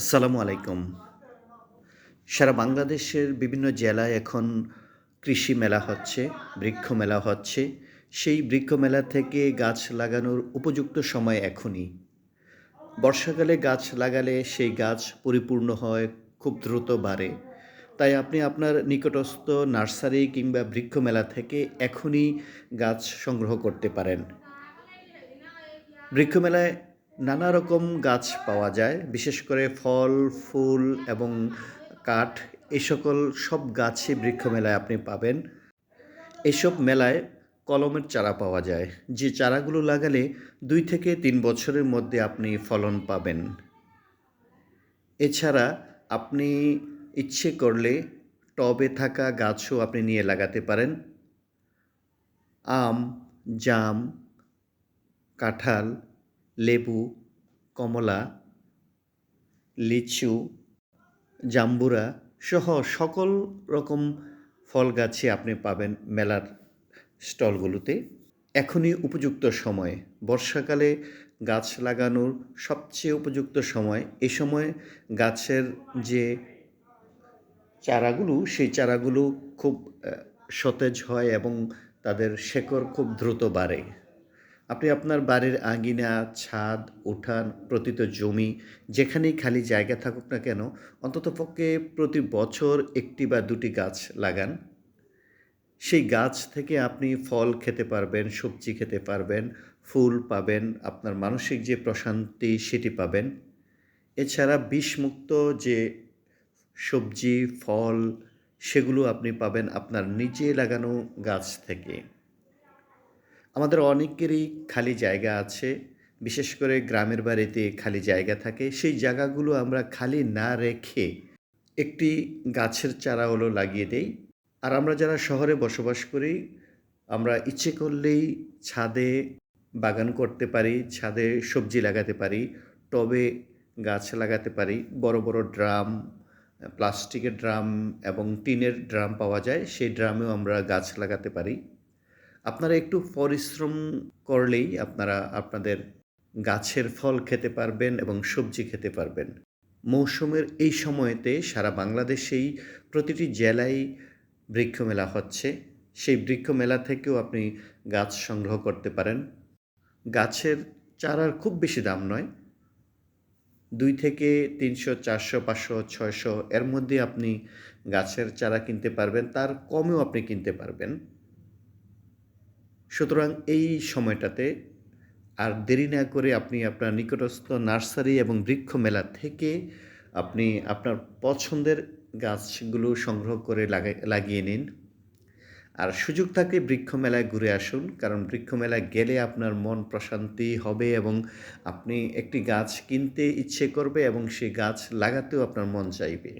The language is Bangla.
আসসালামু আলাইকুম। সারা বাংলাদেশের বিভিন্ন জেলায় এখন কৃষি মেলা হচ্ছে, বৃক্ষ মেলা হচ্ছে। সেই বৃক্ষ মেলা থেকে গাছ লাগানোর উপযুক্ত সময় এখনই। বর্ষাকালে গাছ লাগালে সেই গাছ পরিপূর্ণ হয়, খুব দ্রুত বাড়ে। তাই আপনি আপনার নিকটস্থ নার্সারি কিংবা বৃক্ষ মেলা থেকে এখনই গাছ সংগ্রহ করতে পারেন। বৃক্ষ মেলায় নানা রকম গাছ পাওয়া যায়, বিশেষ করে ফল, ফুল এবং কাঠ। এই সকল সব গাছই বৃক্ষ মেলায় আপনি পাবেন। এসব মেলায় কলমের চারা পাওয়া যায়, যে চারাগুলো লাগালে দুই থেকে তিন বছরের মধ্যে আপনি ফলন পাবেন। এছাড়া আপনি ইচ্ছে করলে টবে থাকা গাছও আপনি নিয়ে লাগাতে পারেন। আম, জাম, কাঁঠাল লেবু, কমলা, লিচু, জাম্বুরা সহ সকল রকম ফল গাছই আপনি পাবেন মেলার স্টলগুলোতে। এখনই উপযুক্ত সময়। বর্ষাকালে গাছ লাগানোর সবচেয়ে উপযুক্ত সময় এ সময় গাছের যে চারাগুলো, সেই চারাগুলো খুব সতেজ হয় এবং তাদের শেকড় খুব দ্রুত বাড়ে। আপনি আপনার বাড়ির আঙিনা, ছাদ, উঠান, প্রতিত জমি, যেখানেই খালি জায়গা থাকুক না কেন অন্ততপক্ষে প্রতি বছর একটি বা দুটি গাছ লাগান। সেই গাছ থেকে আপনি ফল খেতে পারবেন, সবজি খেতে পারবেন, ফুল পাবেন, আপনার মানসিক যে প্রশান্তি সেটি পাবেন। এছাড়া বিষমুক্ত যে সবজি, ফল, সেগুলো আপনি পাবেন আপনার নিজে লাগানো গাছ থেকে। আমাদের অনেকেরই খালি জায়গা আছে, বিশেষ করে গ্রামের বাড়িতে খালি জায়গা থাকে। সেই জায়গাগুলো আমরা খালি না রেখে একটি গাছের চারা হলো লাগিয়ে দেই। আর আমরা যারা শহরে বসবাস করি, আমরা ইচ্ছে করলেই ছাদে বাগান করতে পারি, ছাদে সবজি লাগাতে পারি, টবে গাছ লাগাতে পারি, বড় বড় ড্রাম, প্লাস্টিকের ড্রাম এবং টিনের ড্রাম পাওয়া যায়, সেই ড্রামেও আমরা গাছ লাগাতে পারি। আপনারা একটু পরিশ্রম করলেই আপনারা আপনাদের গাছের ফল খেতে পারবেন এবং সবজি খেতে পারবেন। মৌসুমের এই সময়তে সারা বাংলাদেশেই প্রতিটি জেলায় বৃক্ষমেলা হচ্ছে। সেই বৃক্ষমেলা থেকেও আপনি গাছ সংগ্রহ করতে পারেন। গাছের চারার খুব বেশি দাম নয়। দুই থেকে তিনশো, চারশো, পাঁচশো, ছয়শো এর মধ্যে আপনি গাছের চারা কিনতে পারবেন। তার কমেও আপনি কিনতে পারবেন। সুতরাং এই সময়টাতে আর দেরি না করে আপনি আপনার নিকটস্থ নার্সারি এবং বৃক্ষ মেলা থেকে আপনি আপনার পছন্দের গাছগুলো সংগ্রহ করে লাগিয়ে নিন। আর সুযোগ থাকলে বৃক্ষ মেলায় ঘুরে আসুন, কারণ বৃক্ষ মেলায় গেলে আপনার মন প্রশান্তি হবে এবং আপনি একটি গাছ কিনতে ইচ্ছে করবে এবং সেই গাছ লাগাতেও আপনার মন চাইবে।